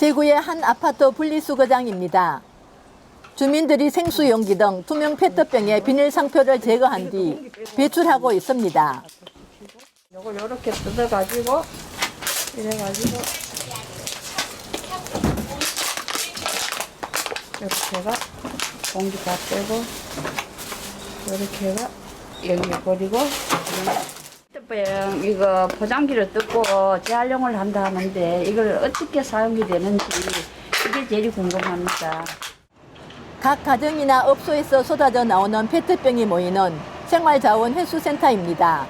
대구의 한 아파트 분리수거장입니다. 주민들이 생수 용기 등 투명 페트병에 비닐 상표를 제거한 뒤 배출하고 있습니다. 요걸 이렇게 뜯어가지고 이래가지고 이렇게가 공기 다 빼고 이렇게가 여기 버리고 페트병 이거 포장기를 뜯고 재활용을 한다 하는데 이걸 어떻게 사용이 되는지 이게 제일 궁금합니다. 각 가정이나 업소에서 쏟아져 나오는 페트병이 모이는 생활자원 회수센터입니다.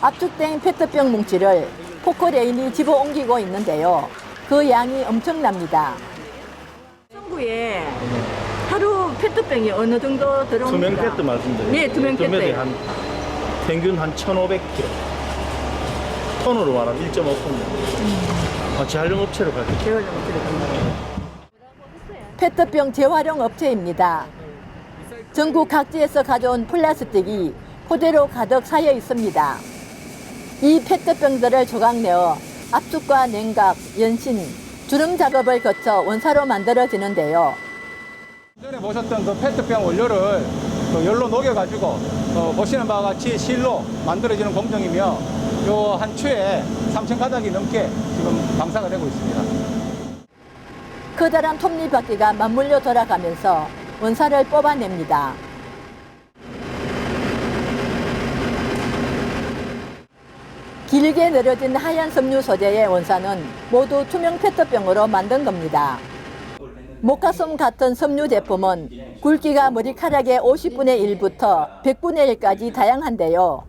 압축된 페트병 뭉치를 포크레인이 집어 옮기고 있는데요. 그 양이 엄청납니다. 성구에 하루 페트병이 어느 정도 투명 페트 말씀드려요. 네, 투명 페트. 한 평균 한 1,500kg. 톤으로 말하면 1.5톤. 음. 아, 재활용 업체로 가죠. 페트병 재활용 업체입니다. 전국 각지에서 가져온 플라스틱이 포대로 가득 쌓여 있습니다. 이 페트병들을 조각내어 압축과 냉각, 연신, 주름 작업을 거쳐 원사로 만들어지는데요. 전에 보셨던 그 페트병 원료를 그 열로 녹여가지고 어, 보시는 바와 같이 실로 만들어지는 공정이며 요 한 추에 3천 가닥이 넘게 지금 방사가 되고 있습니다. 커다란 톱니바퀴가 맞물려 돌아가면서 원사를 뽑아냅니다. 길게 늘어진 하얀 섬유 소재의 원사는 모두 투명 페트병으로 만든 겁니다. 모카솜 같은 섬유 제품은 굵기가 머리카락의 50분의 1부터 100분의 1까지 다양한데요.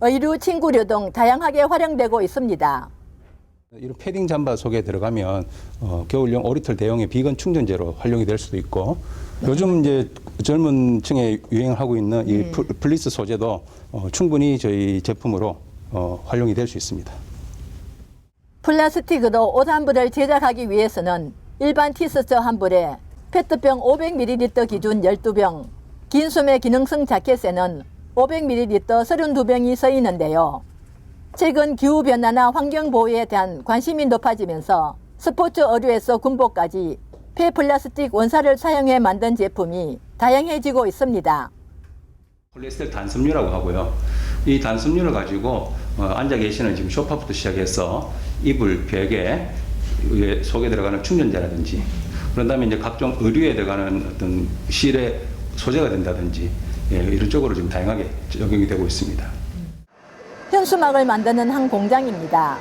의류, 침구류 등 다양하게 활용되고 있습니다. 이런 패딩 잠바 속에 들어가면 어, 겨울용 오리털 대용의 비건 충전재로 활용이 될 수도 있고 요즘 이제 젊은 층에 유행을 하고 있는 이 플- 플리스 소재도 어, 충분히 저희 제품으로 어, 활용이 될 수 있습니다. 플라스틱으로 옷 한 벌을 제작하기 위해서는 일반 티셔츠 한 벌에 페트병 500ml 기준 12병, 긴 소매 기능성 자켓에는 500ml 32병이 쓰이는데요. 최근 기후변화나 환경보호에 대한 관심이 높아지면서 스포츠 의류에서 군복까지 폐플라스틱 원사를 사용해 만든 제품이 다양해지고 있습니다. 폴리에스테르 단섬유라고 하고요. 이 단섬유를 가지고 어, 앉아 계시는 지금 소파부터 시작해서 이불, 벽에 위에 속에 들어가는 충전재라든지 그런 다음에 이제 각종 의류에 들어가는 어떤 실의 소재가 된다든지 예, 이런 쪽으로 지금 다양하게 적용이 되고 있습니다. 현수막을 만드는 한 공장입니다.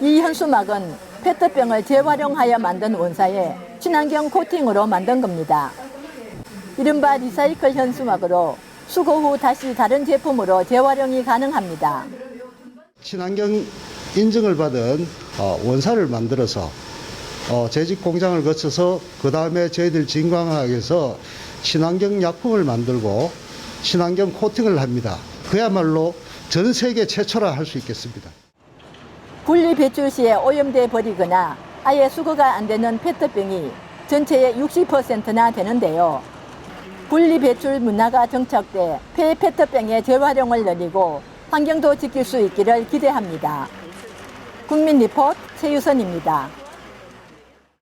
이 현수막은 페트병을 재활용하여 만든 원사에 친환경 코팅으로 만든 겁니다. 이른바 리사이클 현수막으로 수거 후 다시 다른 제품으로 재활용이 가능합니다. 친환경 인증을 받은 어, 원사를 만들어서 어, 재직 공장을 거쳐서 그 다음에 저희들 진광학에서 친환경 약품을 만들고 친환경 코팅을 합니다. 그야말로 전 세계 최초라 할 수 있겠습니다. 분리 배출 시에 오염돼 버리거나 아예 수거가 안 되는 페트병이 전체의 60%나 되는데요. 분리 배출 문화가 정착돼 폐 페트병의 재활용을 늘리고 환경도 지킬 수 있기를 기대합니다. 국민 리포트 최유선입니다.